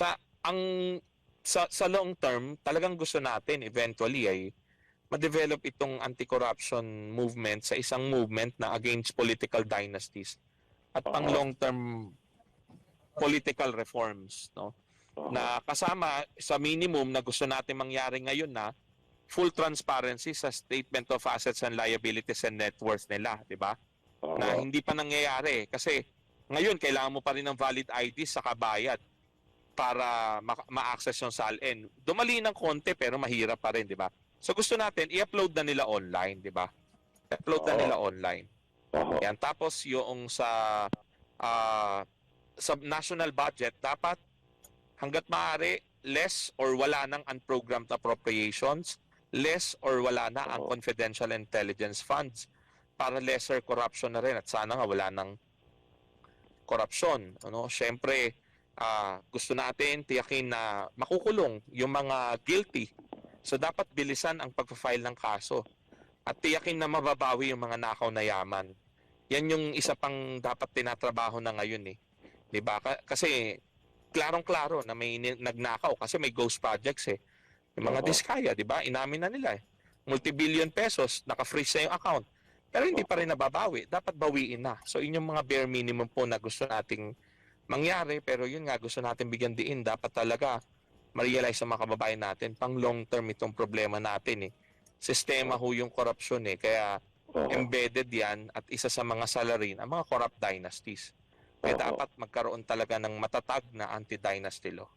sa ang sa, sa long term, talagang gusto natin eventually ay ma-develop itong anti-corruption movement sa isang movement na against political dynasties at pang Oo. long-term political reforms, no? Na kasama sa minimum na gusto natin mangyari ngayon na full transparency sa statement of assets and liabilities and net worth nila, di ba? Na hindi pa nangyayari kasi ngayon kailangan mo pa rin ng valid ID sa kabayad para ma- ma-access yung SALN. Dumali ng konti pero mahirap pa rin, di ba? So gusto natin i-upload na nila online, di ba? I-upload na nila online. Oo. Yan tapos yung sa ah, sa national budget dapat hangga't maaari less or wala ng unprogrammed appropriations, less or wala na ang confidential intelligence funds para lesser corruption na rin at sana nga wala ng korupsyon. Ano? Siyempre, ah, gusto natin tiyakin na makukulong yung mga guilty. So dapat bilisan ang pagpa-file ng kaso at tiyakin na mababawi yung mga nakaw na yaman. Yan yung isa pang dapat tinatrabaho na ngayon eh. 'Di ba? Ka- Kasi klarong-klaro na may nagnakaw kasi may ghost projects eh. Yung mga diskaya, 'di ba? Inamin na nila eh. Multi-billion pesos, naka-freeze na yung account. Pero hindi pa rin nababawi. Dapat bawiin na. So, yun yung mga bare minimum po na gusto nating mangyari. Pero yun nga, gusto natin bigyan diin. Dapat talaga ma-realize sa mga kababayan natin, pang long term itong problema natin eh. Sistema ho yung korupsyon eh. Kaya embedded yan at isa sa mga salarin ang mga corrupt dynasties. Kaya dapat magkaroon talaga ng matatag na anti-dynasty law.